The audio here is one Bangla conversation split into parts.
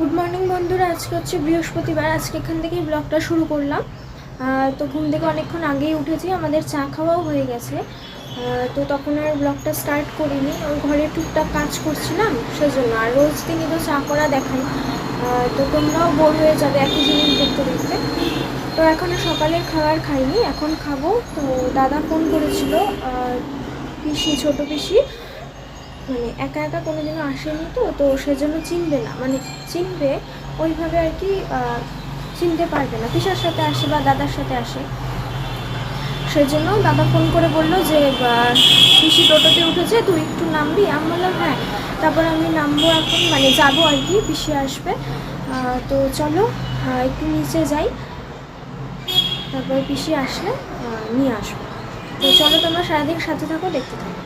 গুড মর্নিং বন্ধুরা। আজকে হচ্ছে বৃহস্পতিবার। আজকে এখান থেকেই ব্লগটা শুরু করলাম। তো ঘুম থেকে অনেকক্ষণ আগেই উঠেছি। আমাদের চা খাওয়াও হয়ে গেছে। তো তখন আর ব্লগটা স্টার্ট করিনি। ওই ঘরে টুকটাক কাজ করছিলাম, সেজন্য। আর রোজ দিনই তো চা করা দেখাই তো তোমরাও বোর হয়ে যাবে একই জিনিস দেখতে দেখতে। তো এখনও সকালের খাবার খাইনি। এখন খাব। তো দাদা ফোন করেছিল পিসি, ছোটো পিসি। মানে একা একা কোনোদিনও আসেনি তো তো সেজন্য চিনবে না। মানে চিনবে ওইভাবে আর কি চিনতে পারবে না। পিসার সাথে আসে বা দাদার সাথে আসে। সেজন্য দাদা ফোন করে বলল যে পিসি টোটোতে উঠেছে, তুই একটু নামবি? আমি বললাম হ্যাঁ। তারপর আমি নামবো এখন মানে যাব আর কি, পিসি আসবে। তো চলো একটু নিচে যাই। তারপর পিসি আসলে নিয়ে আসব। তো চলো তোমরা সারাদিন সাথে থাকো, দেখতে থাকো।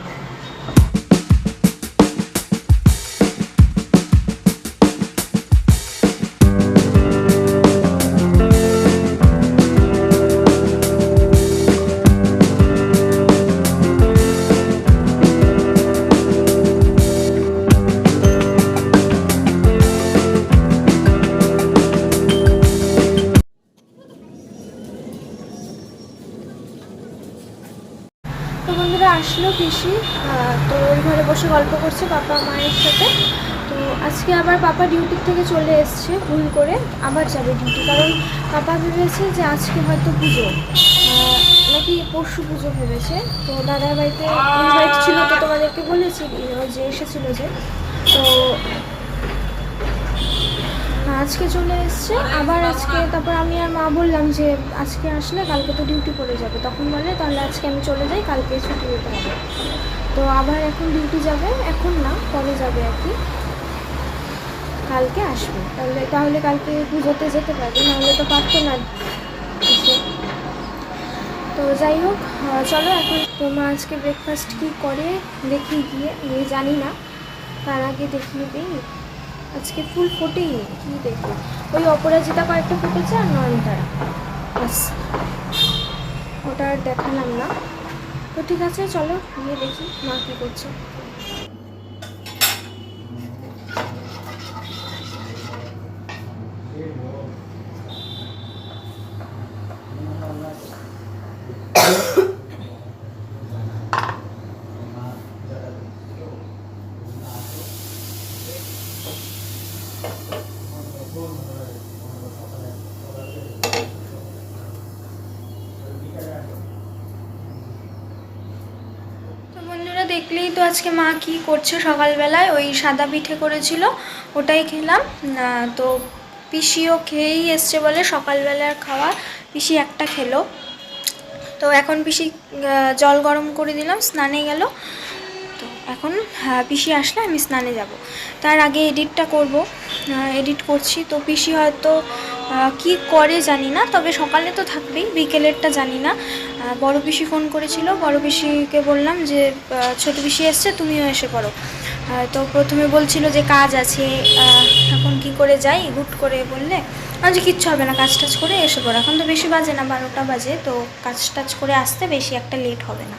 আসলো পিসি তো ওই ঘরে বসে গল্প করছে পাপা মায়ের সাথে। তো আজকে আবার পাপা ডিউটির থেকে চলে এসছে, ভুল করে আবার যাবে ডিউটি। কারণ পাপা ভেবেছে যে আজকে হয়তো পুজো। নাকি পরশু পুজো ভেবেছে। তো দাদার বাড়িতে ইনভাইট ছিল তো তোমাদেরকে বলেছি, যে এসেছিল যে। তো আজকে চলে এসছে। আবার আজকে তারপর আমি আর মা বললাম যে, আজকে আসলে কালকে তো ডিউটি পড়ে যাবে। তখন বলে, তাহলে আজকে আমি চলে যাই, কালকে ছুটি দিতে হবে। তো আবার এখন ডিউটি যাবে। এখন না, পরে যাবে আর কি। কালকে আসবে। তাহলে তাহলে কালকে পুজোতে যেতে পারবে, নাহলে তো পারতো না তো যাই হোক চলো এখন তো মা আজকে ব্রেকফাস্ট কী করে, দেখি গিয়ে। জানি না। তার আগে দেখিয়ে দিই। আজকে ফুল ফোটেই কি দেখব? ওই অপরাজিতা কয়েকটা ফুটেছে আর নয়নতারা। বাস ওটা আর দেখালাম না। তো ঠিক আছে, চলো গিয়ে দেখি মা কী করছে তো বন্ধুরা দেখলেই তো আজকে মা কি করছে সকালবেলায় ওই সাদা পিঠে করেছিল ওটাই খেলাম। তো পিসিও খেয়েই এসছে বলে সকালবেলার খাওয়া পিসি একটা খেলো। তো এখন পিসি জল গরম করে দিলাম স্নানে গেল। তো এখন হ্যাঁ, পিসি আসলে আমি স্নানে যাব। তার আগে এডিটটা করব। এডিট করছি। তো পিসি হয়তো কি করে জানি না তবে সকালে তো থাকবেই বিকেলেরটা জানি না। বড় পিসি ফোন করেছিল। বড় পিসিকে বললাম যে ছোট পিসি এসছে, তুমিও এসে পড়ো। তো প্রথমে বলছিল যে, কাজ আছে এখন কি করে যাই? হুট করে বললে যে কিচ্ছু হবে না, কাজ টাজ করে এসে পড়ো। এখন তো বেশি বাজে না, বারোটা বাজে, তো কাজ টাজ করে আসতে বেশি একটা লেট হবে না।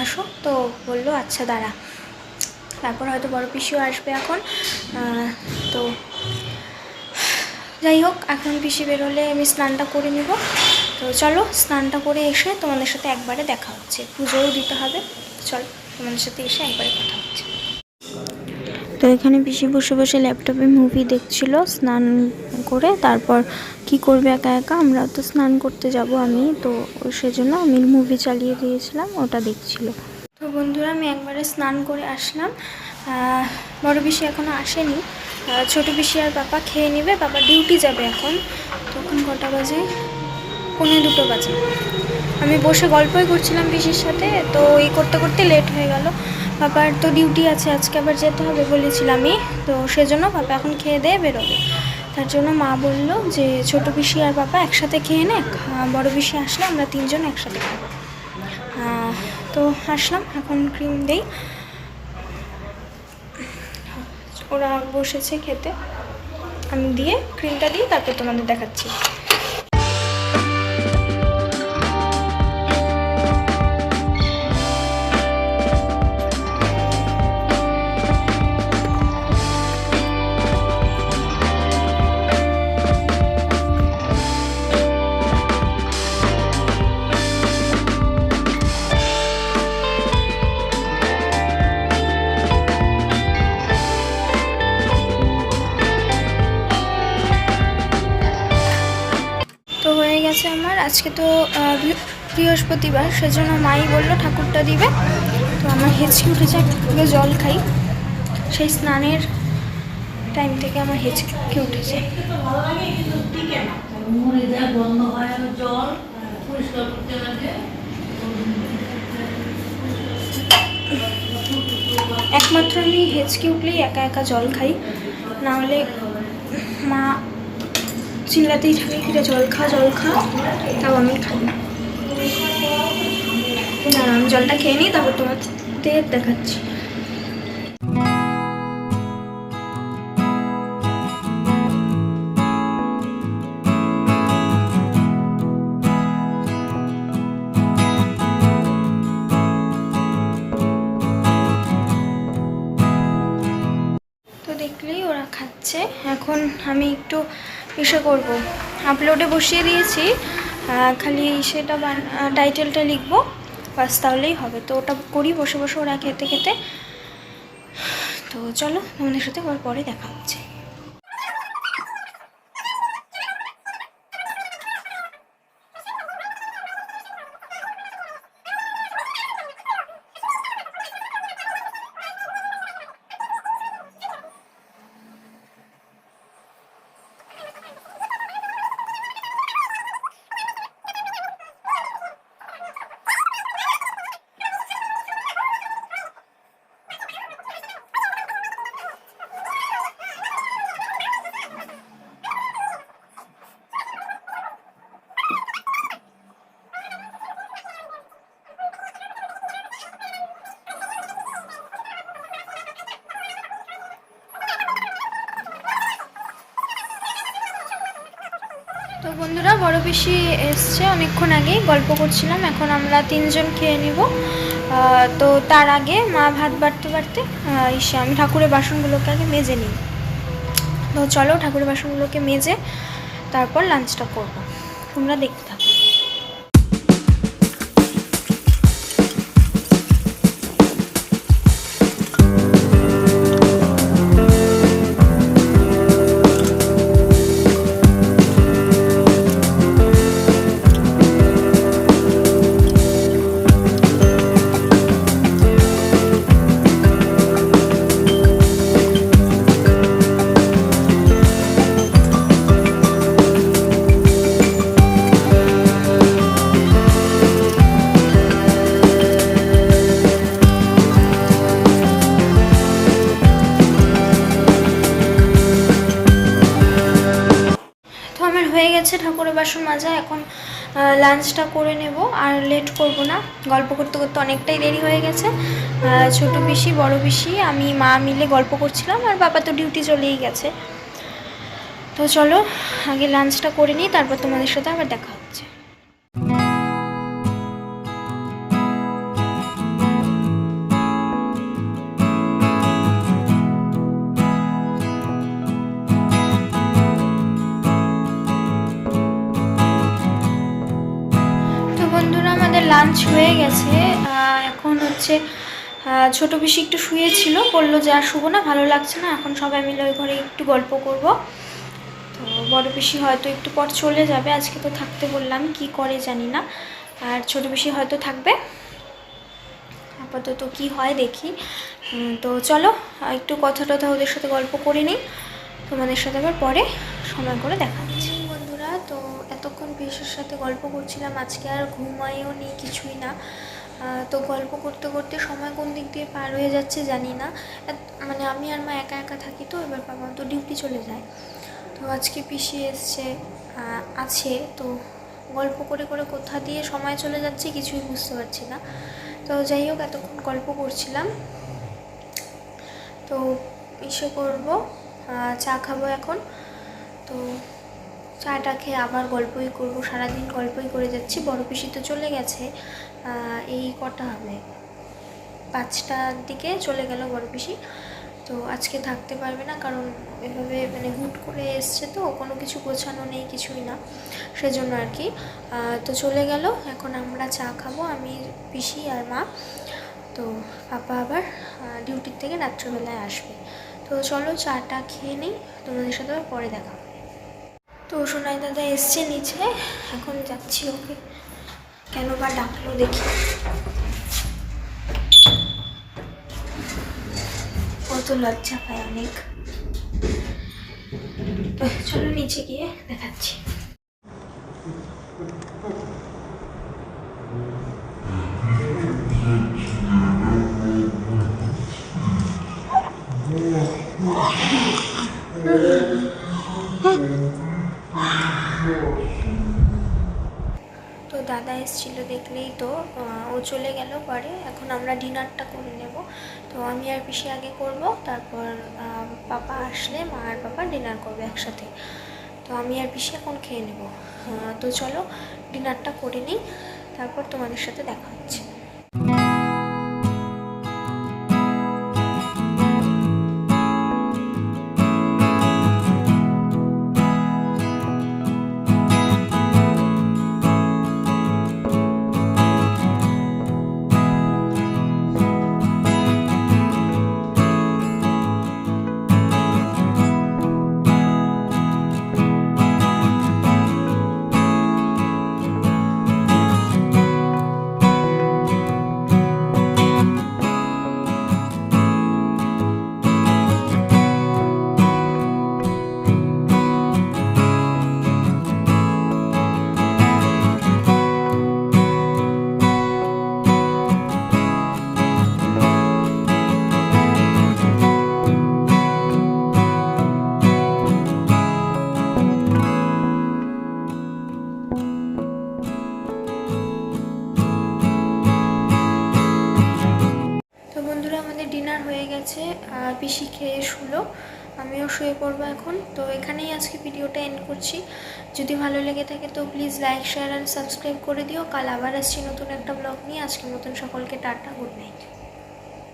আসো, তো বলল আচ্ছা দাঁড়া। তারপর হয়তো বড় পিসিও আসবে এখন। তো যাই হোক, এখন পিসি বেরোলে আমি স্নানটা করে নেব। তো চলো, স্নানটা করে এসে তোমাদের সাথে একবারে দেখা হচ্ছে। পুজোও দিতে হবে। চলো, তোমাদের সাথে এসে একবারে কথা হচ্ছে। তো এখানে পিসি বসে বসে ল্যাপটপে মুভি দেখছিল, স্নান করে তারপর কি করবে একা একা? আমরা তো স্নান করতে যাব আমি, তো সেজন্য আমি মুভি চালিয়ে দিয়েছিলাম, ওটা দেখছিল। তো বন্ধুরা, আমি একবারে স্নান করে আসলাম। বড় পিসি এখনও আসেনি। ছোট পিসি আর পাপা খেয়ে নেবে, বাবা ডিউটি যাবে এখন। তখন কটা বাজে? পৌনে দুটো বাজে। আমি বসে গল্পই করছিলাম পিসির সাথে, তো এই করতে করতে লেট হয়ে গেল। পাপার তো ডিউটি আছে, আজকে আবার যেতে হবে বলেছিলামই, তো সেজন্য পাপা এখন খেয়ে দিয়ে বেরোবে। তার জন্য মা বলল যে, ছোট পিসি আর পাপা একসাথে খেয়ে নে বড় পিসি আসলে আমরা তিনজন একসাথে খাব। তো আসলাম, এখন ক্রিম দেই। ওরা বসেছে খেতে। আমি দিয়ে ক্রিমটা দিয়ে তারপর তোমাদের দেখাচ্ছি। আজকে তো বৃহস্পতিবার, সেজন্য মাই বলল ঠাকুরটা দিবে। তো আমার হেঁচকি উঠেছে একটু জল খাই। সেই স্নানের টাইম থেকে আমার হেঁচকি উঠেছে একমাত্র আমি হেঁচকি উঠলেই একা একা জল খাই। না হলে মা চিল্লাতেই থাকে কিটা জল খা জল খা, তাও আমি খাই না। আমি জলটা খেয়ে নিই, তারপর তোমার দেখাচ্ছি। দেখলেই ওরা খাচ্ছে। এখন আমি একটু ইসে করব। আপলোডে বসিয়ে দিয়েছি। খালি সেটা টাইটেলটা লিখব। বাস তাহলেই হবে। তো ওটা করি, বসে বসে ওরা খেতে খেতে। তো চলো তোমাদের সাথে পরে দেখা হচ্ছে তো বন্ধুরা বড় পিসি এসছে, অনেকক্ষণ আগেই গল্প করছিলাম, এখন আমরা তিনজন খেয়ে নিব। তো তার আগে মা ভাত বাড়তে বাড়তে ইসে আমি ঠাকুরের বাসনগুলোকে আগে মেজে নিই। তো চলো ঠাকুরের বাসনগুলোকে মেজে তারপর লাঞ্চটা করব। তোমরা দেখতে গেছে ঠাকুরের বাসন মাজা, এখন লাঞ্চটা করে নেব। আর লেট করব না। গল্প করতে করতে অনেকটাই দেরি হয়ে গেছে। ছোট পিসি, বড় পিসি, আমি মা মিলে গল্প করছিলাম, আর বাবা তো ডিউটি চলেই গেছে। তো চলো, আগে লাঞ্চটা করে নিই, তারপর তোমাদের সাথে আবার দেখা হচ্ছে। লাঞ্চ হয়ে গেছে। এখন হচ্ছে ছোট পিসি একটু শুয়েছিল, বলল যে, আর শুবো না, ভালো লাগছে না, এখন সবাই মিলে ওই ঘরে একটু গল্প করব। তো বড় পিসি হয়তো একটু পর চলে যাবে, আজকে তো থাকতে বললাম, কি করে জানি না। আর ছোট পিসি হয়তো থাকবে। আপাতত কি হয় দেখি। তো চলো, একটু কথা টথা ওদের সাথে গল্প করে নিই। তোমাদের সাথে আবার পরে সময় করে দেখা হচ্ছে বন্ধুরা তো এতক্ষণ পিসের সাথে গল্প করছিলাম, আজকে আর ঘুমাইও নি, কিছুই না। তো গল্প করতে করতে সময় কোন দিক দিয়ে পার হয়ে যাচ্ছে জানি না। মানে আমি আর মা একা একা থাকি তো, এবার বাবা তো ডিউটি চলে যায়। তো আজকে পিসি এসছে আছে, তো গল্প করে করে কোথা দিয়ে সময় চলে যাচ্ছে কিছুই বুঝতে পারছি না। তো যাই হোক, এতক্ষণ গল্প করছিলাম। তো ইসে করব চা খাব এখন। তো চাটা খেয়ে আবার গল্পই করব, সারাদিন গল্পই করে যাচ্ছি, বড় পিসি তো চলে গেছে। এই কটা হবে? পাঁচটার দিকে চলে গেল বড় পিসি। তো আজকে থাকতে পারবে না, কারণ এভাবে মানে হুট করে এসছে তো, কোনো কিছু গোছানো নেই, কিছুই না, সেজন্য আর কি। তো চলে গেল, এখন আমরা চা খাব, আমি, পিসি আর মা। তো পাপা আবার ডিউটির থেকে রাত্রেবেলায় আসবে। তো চলো চাটা খেয়ে নিই, তোমাদের সাথে পরে দেখা। তো সোনাই দাদা এসছে নিচে, এখন যাচ্ছি ওকে। কেন বা ডাকলো দেখি। কত লজ্জা পায় অনেক। চলো নিচে গিয়ে দেখাচ্ছি। দাদা এসেছিল দেখলেই তো ও চলে গেল পরে এখন আমরা ডিনারটা করে নেব। তো আমি আর পিসি আগে করব, তারপর পাপা আসলে মা আর পাপা ডিনার করবে একসাথে। তো আমি আর পিসি এখন খেয়ে নেব। তো চলো ডিনারটা করে নিই, তারপর তোমাদের সাথে দেখা হচ্ছে। পিসি খেয়ে শুলো। আমিও শুয়ে পড়ব এখন। তো এখানেই আজকে ভিডিওটা এন্ড করছি। যদি ভালো লেগে থাকে তো please like share and subscribe করে দিও। কাল আবার আসছি নতুন একটা ব্লগ নিয়ে। আজকের মতন সকলকে টাটা গুড নাইট